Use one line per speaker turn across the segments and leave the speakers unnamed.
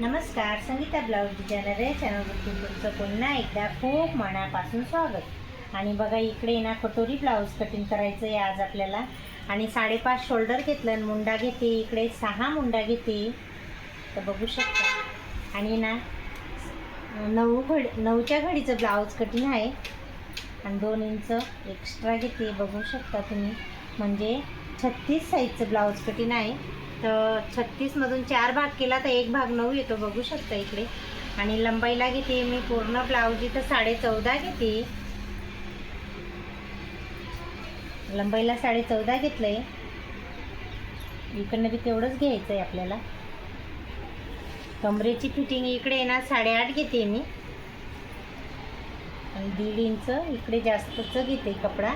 नमस्कार Sangeeta blouse designer या चॅनलवरती तुमचं पुन्हा एकदा खूप मनापासून स्वागत. आणि बघा इकडे ना कटोरी ब्लाऊज कटिंग करायचं आहे आज आपल्याला. आणि साडेपाच शोल्डर घेतलं आणि मुंडा घेते इकडे सहा मुंडा घेते. तर बघू शकता. आणि ना नऊ घड नऊच्या घडीचं ब्लाऊज कटिंग आहे. आणि दोन इंच एक्स्ट्रा घेते बघू शकता तुम्ही. म्हणजे छत्तीस साईजचं ब्लाऊज कटिंग आहे. तर छत्तीसमधून चार भाग केला तर एक भाग नऊ येतो. बघू शकता इकडे. आणि लंबाईला घेते मी पूर्ण ब्लाऊज इथं साडे चौदा घेते. लंबाईला साडे चौदा घेतलं आहे इकडनं बी तेवढंच घ्यायचं आहे आपल्याला. कमरेची फिटिंग इकडे आहे ना साडेआठ घेते मी. आणि दीड इंच इकडे जास्तच घेते कपडा.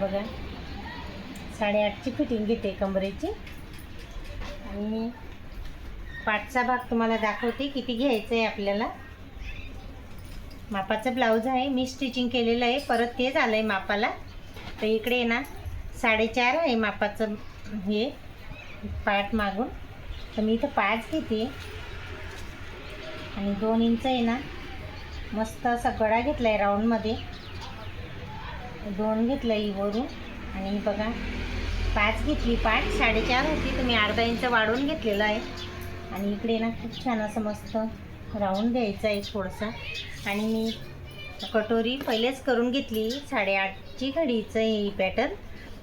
बघा. साडेआठची फिटिंग घेते कमरेची. आणि पाठचा भाग तुम्हाला दाखवते किती घ्यायचं आहे आपल्याला. मापाचं ब्लाऊज आहे मी स्टिचिंग केलेलं आहे परत तेच आलं आहे मापाला. तर इकडे ना साडेचार आहे मापाचं हे पाठ मागून. तर मी इथं पाच घेते. आणि दोन इंच आहे ना मस्त असा गळा घेतला आहे राऊंडमध्ये दोन घेतलं आहे वरून. आणि बघा पाच घेतली पाच. साडेचार होती तुम्ही अर्धा इंच वाढवून घेतलेलं आहे. आणि इकडे ना खूप छान असं मस्त राऊंड द्यायचं आहे थोडंसं. आणि मी कटोरी पहिलेच करून घेतली. साडेआठची घडीचं हे पॅटर्न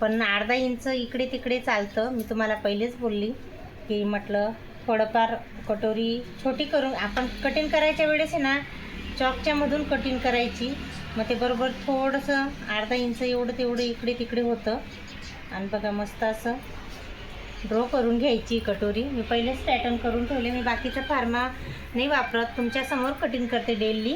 पण अर्धा इंच इकडे तिकडे चालतं. मी तुम्हाला पहिलेच बोलली की म्हटलं थोडंफार कटोरी छोटी करून आपण कटिंग करायच्या वेळेस आहे ना चॉकच्यामधून कटिंग करायची. मग ते बरोबर थोडंसं अर्धा इंच एवढं तेवढं इकडे तिकडे होतं. आणि बघा मस्त असं ड्रॉ करून घ्यायची कटोरी. मी पहिलेच पॅटर्न करून ठेवले. मी बाकीचं फार्मा नाही वापरत. तुमच्यासमोर कटिंग करते डेली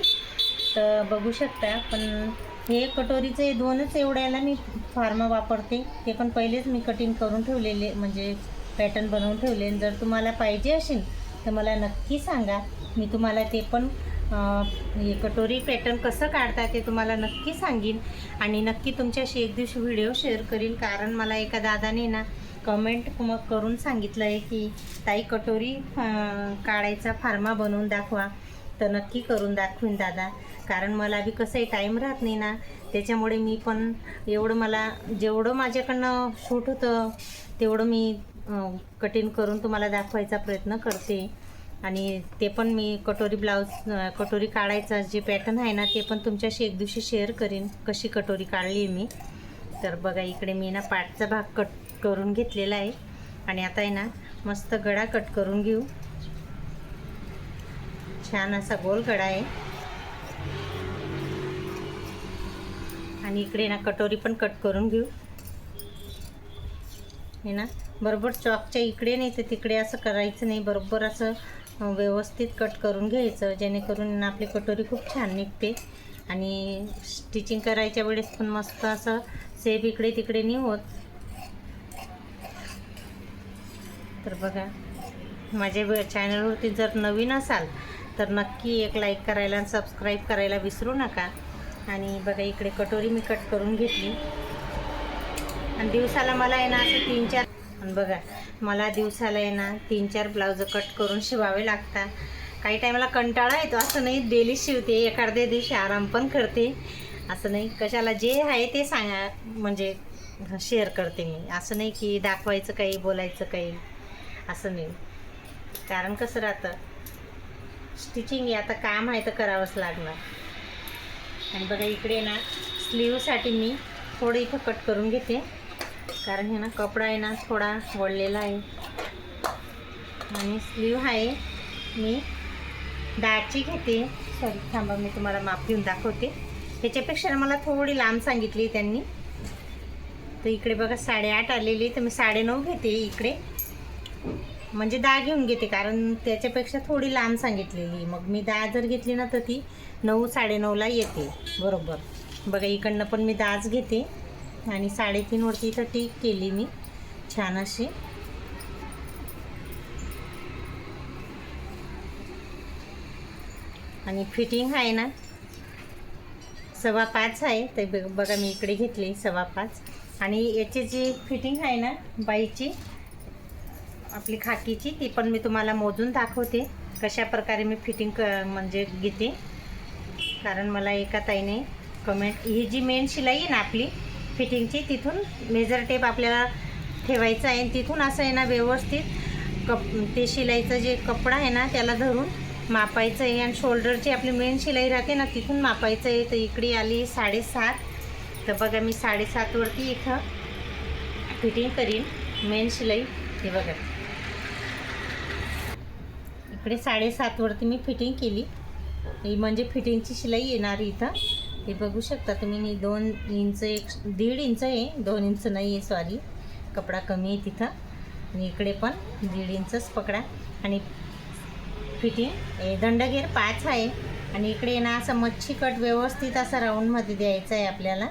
तर बघू शकता. पण हे कटोरीचे दोनच एवढ्याला मी फार्मा वापरते. ते पण पहिलेच मी कटिंग करून ठेवलेले म्हणजे पॅटर्न बनवून ठेवले. जर तुम्हाला पाहिजे असेल तर मला नक्की सांगा. मी तुम्हाला ते पण हे कटोरी पॅटर्न कसं काढता ते तुम्हाला नक्की सांगेन. आणि नक्की तुमच्याशी एक दिवशी व्हिडिओ शेअर करीन. कारण मला एका दादाने ना कमेंट मग करून सांगितलं आहे की ताई कटोरी काढायचा फार्मा बनवून दाखवा. तर नक्की करून दाखवीन दादा. कारण मला बी कसंही टाईम राहत नाही ना. त्याच्यामुळे मी पण एवढं मला जेवढं माझ्याकडनं शूट होतं तेवढं मी कटिंग करून तुम्हाला दाखवायचा प्रयत्न करते. आणि ते पण मी कटोरी ब्लाऊज कटोरी काढायचा जे पॅटर्न आहे ना ते पण तुमच्याशी एक दिवशी शेअर करीन कशी कटोरी काढली मी. तर बघा इकडे मी ना पाठचा भाग कट करून घेतलेला आहे. आणि आता आहे ना मस्त गळा कट करून घेऊ. छान असा गोल गळा आहे. आणि इकडे ना कटोरी पण कट करून घेऊ. हे ना बरोबर चॉकच्या इकडे नाही तर तिकडे असं करायचं नाही. बरोबर असं व्यवस्थित कट करून घ्यायचं. जेणेकरून आपली कटोरी खूप छान निघते. आणि स्टिचिंग करायच्या वेळेस पण मस्त असं सेप इकडे तिकडे नाही होत. तर बघा माझ्या चॅनलवरती जर नवीन असाल तर नक्की एक लाईक करायला आणि सबस्क्राईब करायला विसरू नका. आणि बघा इकडे कटोरी मी कट करून घेतली. आणि दिवसाला मला आहे ना असं तीन चार आणि बघा मला दिवसाला आहे ना तीन चार ब्लाऊज कट करून शिवावे लागतात. काही टायमाला कंटाळा येतो असं नाही डेली शिवते एखाद्या दिवशी आराम पण करते. असं नाही कशाला जे आहे ते सांगा म्हणजे शेअर करते मी. असं नाही की दाखवायचं काही बोलायचं काही. असं नाही. कारण कसं राहतं स्टिचिंग आहे आता काम आहे तर करावंच लागणार. आणि बघा इकडे ना स्लीवसाठी मी थोडं इथं कट करून घेते. कारण हे ना कपडा आहे ना थोडा वळलेला आहे. आणि स्लीव आहे. मी दहाची घेते. सॉरी थांबा मी तुम्हाला माप घेऊन दाखवते. ह्याच्यापेक्षा मला थोडी लांब सांगितली त्यांनी. तर इकडे बघा साडेआठ आलेली तर मी साडेनऊ घेते इकडे. म्हणजे दहा घेऊन घेते कारण त्याच्यापेक्षा थोडी लांब सांगितलेली मग मी दहा जर घेतली ना तर ती नऊ साडेनऊला येते. बरोबर. बघा इकडनं पण मी दहाच घेते. आणि साडेतीनवरती इथं टीक केली मी छान अशी. आणि फिटिंग आहे ना सव्वा पाच आहे तर बघा मी इकडे घेतली सव्वा पाच. आणि याची जी फिटिंग आहे ना बाईची आपली खाकीची ती पण मी तुम्हाला मोजून दाखवते कशा प्रकारे मी फिटिंग क म्हणजे घेते. कारण मला एका ताईने कमेंट ही जी मेन शिलाई आहे ना आपली फिटिंगची तिथून मेजर टेप आपल्याला ठेवायचा आहे आणि तिथून असं आहे ना व्यवस्थित कप ते शिलाईचं जे कपडा आहे ना त्याला धरून मापायचं आहे आणि शोल्डरची आपली मेन शिलाई राहते ना तिथून मापायचं आहे. तर इकडे आली साडेसात. तर बघा मी साडेसातवरती इथं फिटिंग करीन मेन शिलाई. हे बघा. इकडे साडेसातवरती मी फिटिंग केली. म्हणजे फिटिंगची शिलाई येणार इथं. हे बघू शकता तुम्ही मी दोन इंच एक दीड इंच आहे. दोन इंच नाही आहे सॉरी कपडा कमी आहे तिथं. आणि इकडे पण दीड इंचच पकडा. आणि फिटिंग दंडगेर पाच आहे. आणि इकडे ना असं मच्छी कट व्यवस्थित असा राऊंडमध्ये द्यायचा आहे आपल्याला.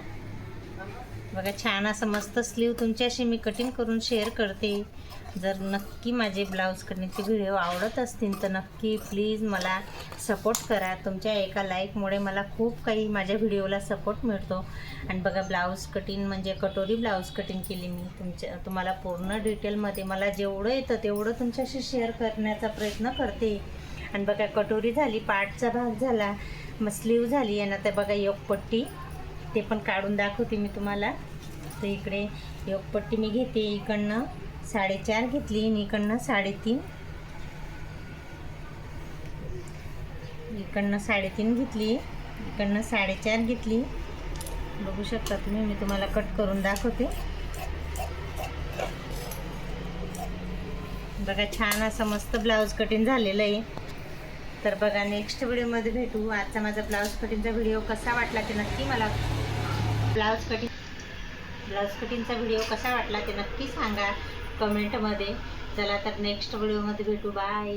बघा छान असं मस्त स्लीव तुमच्याशी मी कटिंग करून शेअर करते. जर नक्की माझे ब्लाऊज कटिंगचे व्हिडिओ आवडत असतील तर नक्की प्लीज मला सपोर्ट करा. तुमच्या एका लाईकमुळे मला खूप काही माझ्या व्हिडिओला सपोर्ट मिळतो. आणि बघा ब्लाऊज कटिंग म्हणजे कटोरी ब्लाऊज कटिंग केली मी. तुमच्या तुम्हाला पूर्ण डिटेलमध्ये मला जेवढं येतं तेवढं तुमच्याशी शेअर करण्याचा प्रयत्न करते. आणि बघा कटोरी झाली पाठचा भाग झाला मग स्लीव झाली आणि आता बघा योगपट्टी ते पण काढून दाखवते मी तुम्हाला. तर इकडे योगपट्टी मी घेते इकडनं साडेचार घेतली आणि इकडनं साडेतीन. इकडनं साडेतीन घेतली इकडनं साडेचार घेतली. बघू शकता तुम्ही मी तुम्हाला कट करून दाखवते. बघा छान असं मस्त ब्लाऊज कटिंग झालेलं आहे. तर बघा नेक्स्ट व्हिडिओमध्ये भेटू. आजचा माझा ब्लाऊज कटिंगचा व्हिडिओ कसा वाटला ते नक्की मला ब्लाऊज कटिंग ब्लाऊज कटिंगचा व्हिडिओ कसा वाटला ते नक्की सांगा कमेंटमध्ये. चला तर नेक्स्ट व्हिडिओमध्ये भेटू. बाय